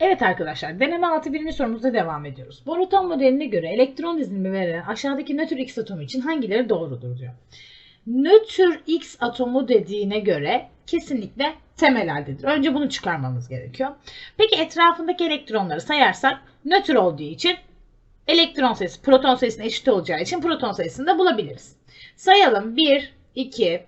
Evet arkadaşlar, deneme 6 birinci sorumuzda devam ediyoruz. Boruton modeline göre elektron dizilimi verilen aşağıdaki nötr X atomu için hangileri doğrudur diyor. Nötr X atomu dediğine göre kesinlikle temel haldedir. Önce bunu çıkarmamız gerekiyor. Peki etrafındaki elektronları sayarsak nötr olduğu için elektron sayısı proton sayısına eşit olacağı için proton sayısını da bulabiliriz. Sayalım 1, 2,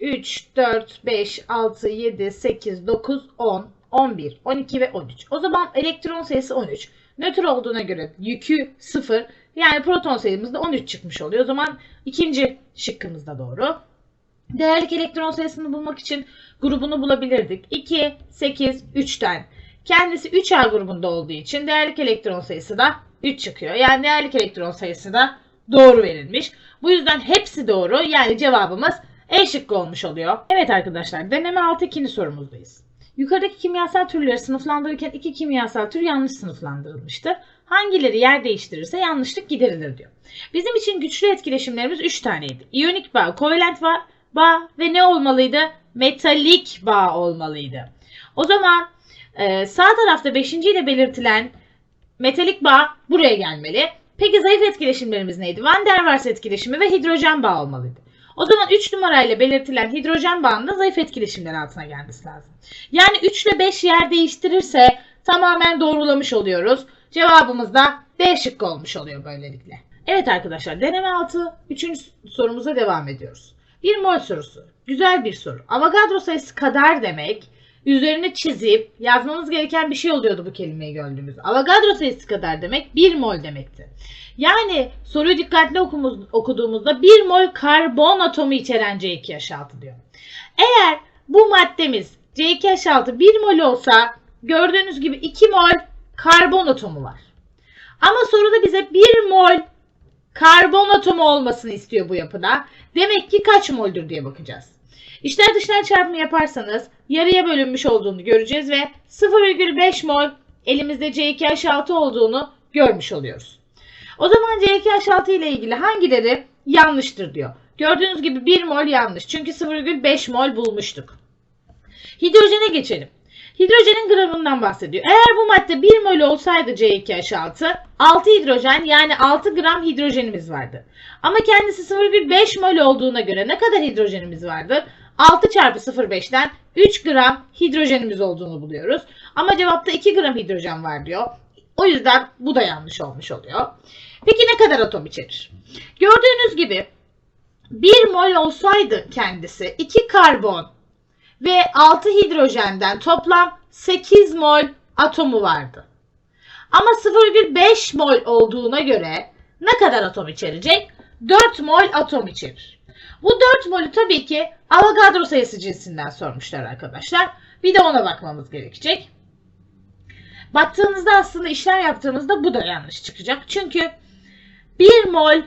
3, 4, 5, 6, 7, 8, 9, 10, 11, 12 ve 13. O zaman elektron sayısı 13. Nötr olduğuna göre yükü 0. Yani proton sayımız da 13 çıkmış oluyor. O zaman ikinci şıkkımız da doğru. Değerlik elektron sayısını bulmak için grubunu bulabilirdik. 2, 8, 3'ten. Kendisi 3A grubunda olduğu için değerlik elektron sayısı da 3 çıkıyor. Yani değerlik elektron sayısı da doğru verilmiş. Bu yüzden hepsi doğru. Yani cevabımız E şıkkı olmuş oluyor. Evet arkadaşlar deneme 6 ikinci sorumuzdayız. Yukarıdaki kimyasal türleri sınıflandırırken iki kimyasal tür yanlış sınıflandırılmıştır. Hangileri yer değiştirirse yanlışlık giderilir diyor. Bizim için güçlü etkileşimlerimiz 3 taneydi. İyonik bağ, kovalent bağ, bağ ve ne olmalıydı? Metalik bağ olmalıydı. O zaman e, sağ tarafta 5. ile belirtilen metalik bağ buraya gelmeli. Peki zayıf etkileşimlerimiz neydi? Van der Waals etkileşimi ve hidrojen bağ olmalıydı. O zaman 3 numarayla belirtilen hidrojen bağının zayıf etkileşimler altına gelmesi lazım. Yani 3 ile 5 yer değiştirirse tamamen doğrulamış oluyoruz. Cevabımız da D şıkkı olmuş oluyor böylelikle. Evet arkadaşlar deneme 6 3. sorumuza devam ediyoruz. Bir mol sorusu. Güzel bir soru. Avogadro sayısı kadar demek üzerine çizip yazmamız gereken bir şey oluyordu bu kelimeyi gördüğümüzde. Avogadro sayısı kadar demek 1 mol demekti. Yani soruyu dikkatli okumuz, okuduğumuzda 1 mol karbon atomu içeren C2H6 diyor. Eğer bu maddemiz C2H6 1 mol olsa gördüğünüz gibi 2 mol karbon atomu var. Ama soruda bize 1 mol karbon atomu olmasını istiyor bu yapıda. Demek ki kaç moldür diye bakacağız. İçler dışlar çarpımı yaparsanız yarıya bölünmüş olduğunu göreceğiz ve 0,5 mol elimizde C2H6 olduğunu görmüş oluyoruz. O zaman C2H6 ile ilgili hangileri yanlıştır diyor. Gördüğünüz gibi 1 mol yanlış. Çünkü 0,5 mol bulmuştuk. Hidrojene geçelim. Hidrojenin gramından bahsediyor. Eğer bu madde 1 mol olsaydı C2H6 6 hidrojen yani 6 gram hidrojenimiz vardı. Ama kendisi 0,5 mol olduğuna göre ne kadar hidrojenimiz vardır? 6 çarpı 0,5'ten 3 gram hidrojenimiz olduğunu buluyoruz. Ama cevapta 2 gram hidrojen var diyor. O yüzden bu da yanlış olmuş oluyor. Peki ne kadar atom içerir? Gördüğünüz gibi 1 mol olsaydı kendisi 2 karbon ve 6 hidrojenden toplam 8 mol atomu vardı. Ama 0,5 mol olduğuna göre ne kadar atom içerecek? 4 mol atom içerir. Bu 4 molü tabii ki Avogadro sayısı cinsinden sormuşlar arkadaşlar. Bir de ona bakmamız gerekecek. Baktığınızda aslında işlem yaptığımızda bu da yanlış çıkacak. Çünkü 1 mol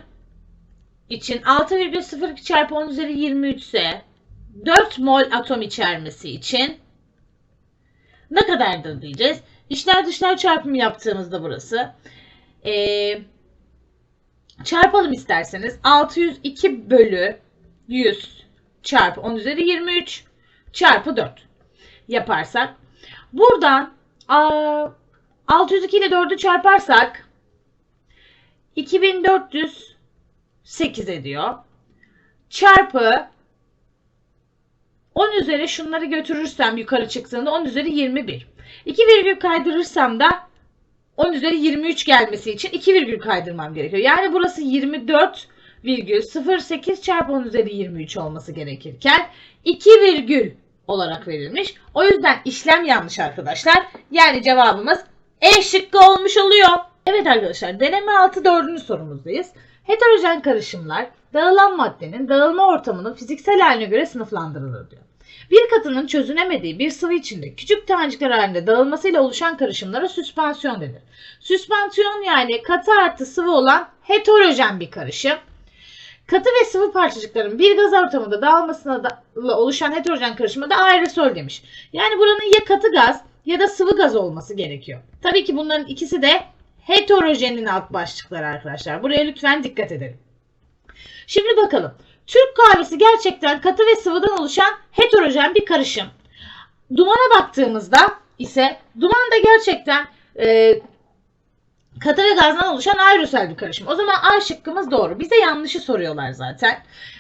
için 6,02 çarpı 10 üzeri 23 ise 4 mol atom içermesi için ne kadardır diyeceğiz. İçler dışlar çarpımı yaptığımızda burası. Ee, çarpalım isterseniz. 602 bölü 100 çarpı 10 üzeri 23 çarpı 4 yaparsak. Buradan aa, 602 ile 4'ü çarparsak 2408 ediyor. Çarpı 10 üzeri şunları götürürsem yukarı çıktığında 10 üzeri 21. 2 virgül kaydırırsam da 10 üzeri 23 gelmesi için 2 virgül kaydırmam gerekiyor. Yani burası 24,08 çarpı 10 üzeri 23 olması gerekirken 2 virgül olarak verilmiş. O yüzden işlem yanlış arkadaşlar. Yani cevabımız E şıkkı olmuş oluyor. Evet arkadaşlar deneme 6 dördüncü sorumuzdayız. Heterojen karışımlar dağılan maddenin dağılma ortamının fiziksel haline göre sınıflandırılır diyor. Bir katının çözünemediği bir sıvı içinde küçük tanecikler halinde dağılmasıyla oluşan karışımlara süspansiyon denir. Süspansiyon yani katı artı sıvı olan heterojen bir karışım. Katı ve sıvı parçacıkların bir gaz ortamında dağılmasına da oluşan heterojen karışıma da aerosol demiş. Yani buranın ya katı gaz ya da sıvı gaz olması gerekiyor. Tabii ki bunların ikisi de heterojenin alt başlıkları arkadaşlar. Buraya lütfen dikkat edelim. Şimdi bakalım. Türk kahvesi gerçekten katı ve sıvıdan oluşan heterojen bir karışım. Dumana baktığımızda ise duman da gerçekten e, katı ve gazdan oluşan aerosol bir karışım. O zaman A şıkkımız doğru. Bize yanlışı soruyorlar zaten.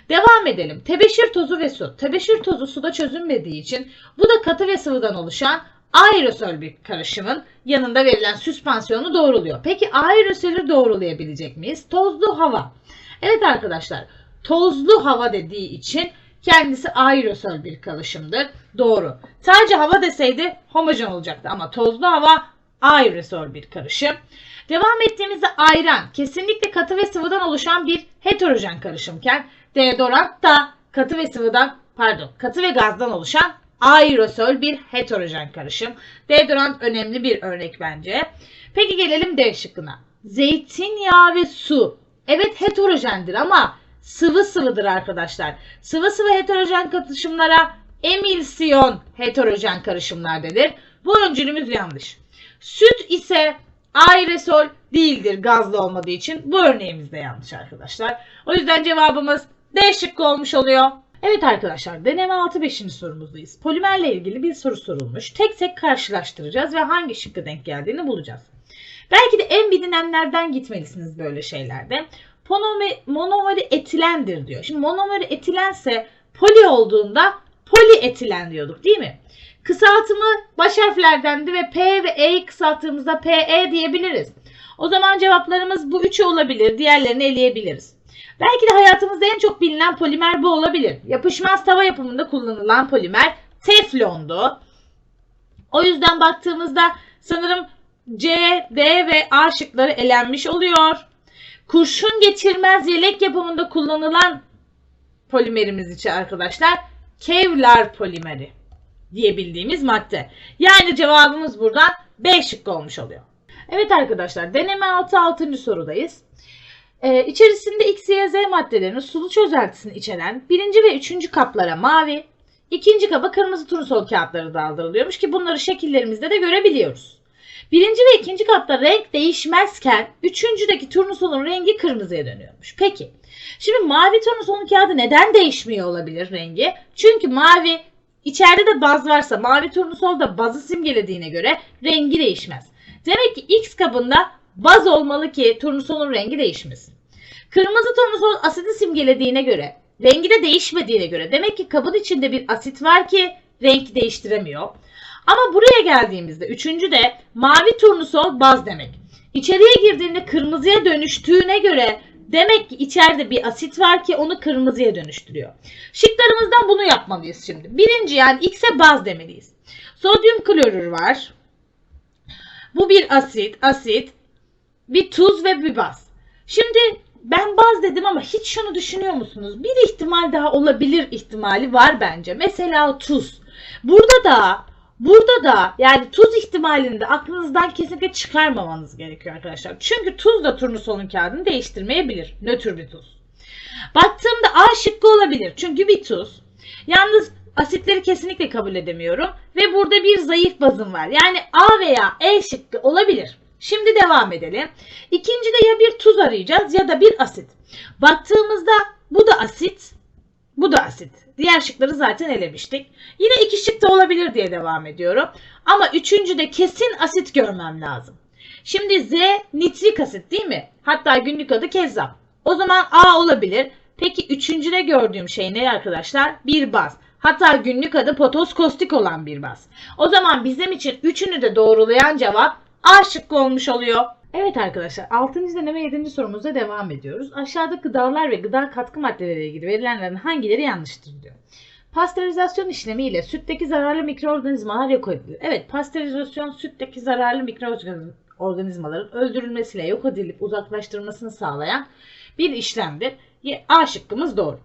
Devam edelim. Tebeşir tozu ve su. Tebeşir tozu suda çözünmediği için bu da katı ve sıvıdan oluşan aerosol bir karışımın yanında verilen süspansiyonu doğruluyor. Peki aerosolü doğrulayabilecek miyiz? Tozlu hava. Evet arkadaşlar tozlu hava dediği için kendisi aerosol bir karışımdır. Doğru. Sadece hava deseydi homojen olacaktı ama tozlu hava aerosol bir karışım. Devam ettiğimizde ayran kesinlikle katı ve sıvıdan oluşan bir heterojen karışımken deodorant da katı ve sıvıdan pardon katı ve gazdan oluşan aerosol bir heterojen karışım. Deodorant önemli bir örnek bence. Peki gelelim D şıkkına. Zeytinyağı ve su. Evet heterojendir ama sıvı sıvıdır arkadaşlar. Sıvı sıvı heterojen karışımlara emilsiyon heterojen karışımlar denir. Bu öncülümüz yanlış. Süt ise aerosol değildir gazlı olmadığı için. Bu örneğimiz de yanlış arkadaşlar. O yüzden cevabımız D şıkkı olmuş oluyor. Evet arkadaşlar deneme 6 5. sorumuzdayız. Polimerle ilgili bir soru sorulmuş. Tek tek karşılaştıracağız ve hangi şıkkı denk geldiğini bulacağız. Belki de en bilinenlerden gitmelisiniz böyle şeylerde. Monomeri, monomeri etilendir diyor. Şimdi monomeri etilense poli olduğunda polietilen diyorduk değil mi? Kısaltımı baş harflerdendi ve P ve E'yi kısalttığımızda PE diyebiliriz. O zaman cevaplarımız bu üçü olabilir. Diğerlerini eleyebiliriz. Belki de hayatımızda en çok bilinen polimer bu olabilir. Yapışmaz tava yapımında kullanılan polimer teflondu. O yüzden baktığımızda sanırım C, D ve A şıkları elenmiş oluyor. Kurşun geçirmez yelek yapımında kullanılan polimerimiz için arkadaşlar Kevlar polimeri diyebildiğimiz madde. Yani cevabımız buradan B şıkkı olmuş oluyor. Evet arkadaşlar deneme 6 6. sorudayız. Ee, içerisinde X, Y, Z maddelerinin sulu çözeltisini içeren birinci ve üçüncü kaplara mavi, ikinci kaba kırmızı turnusol kağıtları daldırılıyormuş ki bunları şekillerimizde de görebiliyoruz. Birinci ve ikinci kapta renk değişmezken üçüncüdeki turnusolun rengi kırmızıya dönüyormuş. Peki şimdi mavi turnusolun kağıdı neden değişmiyor olabilir rengi? Çünkü mavi içeride de baz varsa mavi turnusol da bazı simgelediğine göre rengi değişmez. Demek ki X kabında baz olmalı ki turnusolun rengi değişmesin. Kırmızı turnusol asidi simgelediğine göre, rengi de değişmediğine göre demek ki kabın içinde bir asit var ki renk değiştiremiyor. Ama buraya geldiğimizde üçüncü de mavi turnusol baz demek. İçeriye girdiğinde kırmızıya dönüştüğüne göre demek ki içeride bir asit var ki onu kırmızıya dönüştürüyor. Şıklarımızdan bunu yapmalıyız şimdi. Birinci yani X'e baz demeliyiz. Sodyum klorür var. Bu bir asit, asit, bir tuz ve bir baz. Şimdi ben baz dedim ama hiç şunu düşünüyor musunuz? Bir ihtimal daha olabilir ihtimali var bence. Mesela tuz. Burada da burada da yani tuz ihtimalini de aklınızdan kesinlikle çıkarmamanız gerekiyor arkadaşlar. Çünkü tuz da turnusolun kağıdını değiştirmeyebilir. Nötr bir tuz. Baktığımda A şıkkı olabilir. Çünkü bir tuz. Yalnız asitleri kesinlikle kabul edemiyorum. Ve burada bir zayıf bazım var. Yani A veya E şıkkı olabilir. Şimdi devam edelim. İkincide ya bir tuz arayacağız ya da bir asit. Baktığımızda bu da asit, bu da asit. Diğer şıkları zaten elemiştik. Yine iki şık da olabilir diye devam ediyorum. Ama üçüncüde kesin asit görmem lazım. Şimdi Z nitrik asit değil mi? Hatta günlük adı kezzap. O zaman A olabilir. Peki üçüncüde gördüğüm şey ne arkadaşlar? Bir baz. Hatta günlük adı potos kostik olan bir baz. O zaman bizim için üçünü de doğrulayan cevap A şıkkı olmuş oluyor. Evet arkadaşlar 6. deneme 7. sorumuzda devam ediyoruz. Aşağıda gıdalar ve gıda katkı maddeleriyle ilgili verilenlerin hangileri yanlıştır diyor. Pastörizasyon işlemiyle sütteki zararlı mikroorganizmalar yok edilir. Evet pastörizasyon sütteki zararlı mikroorganizmaların öldürülmesiyle yok edilip uzaklaştırılmasını sağlayan bir işlemdir. A şıkkımız doğru.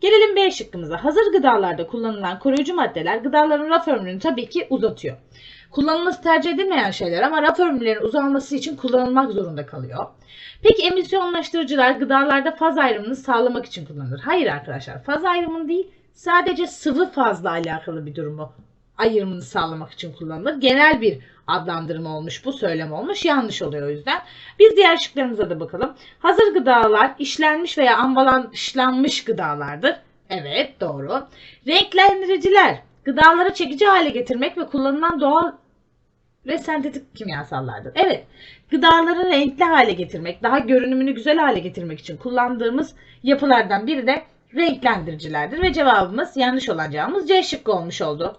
Gelelim B şıkkımıza. Hazır gıdalarda kullanılan koruyucu maddeler gıdaların raf ömrünü tabii ki uzatıyor. Kullanılması tercih edilmeyen şeyler ama raf ömürlerinin uzanması için kullanılmak zorunda kalıyor. Peki emisyonlaştırıcılar gıdalarda faz ayrımını sağlamak için kullanılır. Hayır arkadaşlar faz ayrımını değil sadece sıvı fazla alakalı bir durumu ayrımını sağlamak için kullanılır. Genel bir adlandırma olmuş bu söylem olmuş yanlış oluyor o yüzden. Biz diğer şıklarımıza da bakalım. Hazır gıdalar işlenmiş veya ambalajlanmış gıdalardır. Evet doğru. Renklendiriciler gıdaları çekici hale getirmek ve kullanılan doğal ve sentetik kimyasallardır. Evet, gıdaları renkli hale getirmek, daha görünümünü güzel hale getirmek için kullandığımız yapılardan biri de renklendiricilerdir ve cevabımız yanlış olan cevabımız C şıkkı olmuş oldu.